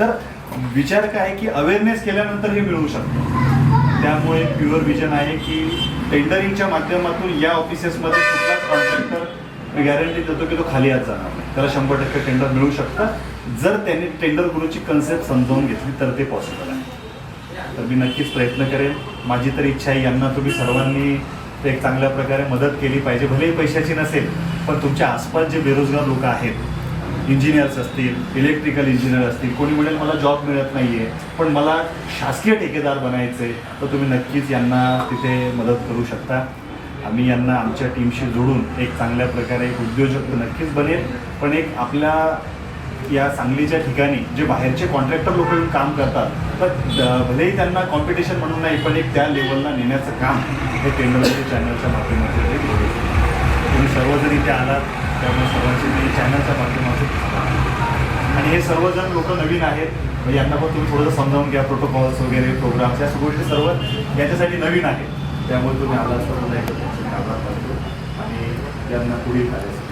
तर विचार काय आहे की अवेअरनेस केल्यानंतर हे मिळू शकतं. त्यामुळे प्युअर विजन आहे की टेंडरिंगच्या माध्यमातून या ऑफिसेसमध्ये कुठलाच कॉन्ट्रॅक्टर गॅरंटी देतो की तो खाली आज जाणार नाही. त्याला शंभर टक्के टेंडर मिळू शकतं. जर त्यांनी टेंडर गुरुची कन्सेप्ट समजावून घेतली तर ते पॉसिबल आहे. तर मी नक्कीच प्रयत्न करेन. माझी तर इच्छा आहे यांना तुम्ही सर्वांनी एक चांगल्या प्रकारे मदत केली पाहिजे. भलेही पैशाची नसेल पण तुमच्या आसपास जे बेरोजगार लोक आहेत इंजिनियर्स असतील इलेक्ट्रिकल इंजिनियर असतील कोणी म्हणेल मला जॉब मिळत नाही आहे पण मला शासकीय ठेकेदार बनायचे तर तुम्ही नक्कीच यांना तिथे मदत करू शकता. आम्ही यांना आमच्या टीमशी जोडून एक चांगल्या प्रकारे एक उद्योजक नक्कीच बनेल पण एक आपल्या या सांगलीच्या ठिकाणी जे बाहेरचे कॉन्ट्रॅक्टर लोक येऊन काम करतात तर द- भलेही त्यांना कॉम्पिटिशन म्हणून नाही पण एक त्या लेवलला नेण्याचं काम हे टेंडरच्या चॅनलच्या माध्यमातून तुम्ही सर्वजण इथे आलात. त्यामुळे सर्वांचे मी चॅनलच्या माध्यमातून. आणि हे सर्वजण लोक नवीन आहेत. म्हणजे यांना पण तुम्ही थोडंसं समजावून घ्या प्रोटोकॉल्स वगैरे प्रोग्राम्स या सगळ्या गोष्टी सर्व याच्यासाठी नवीन आहेत. त्यामुळे तुम्ही आला सर्व आभार मानतो. आणि त्यांना पुढील करायचं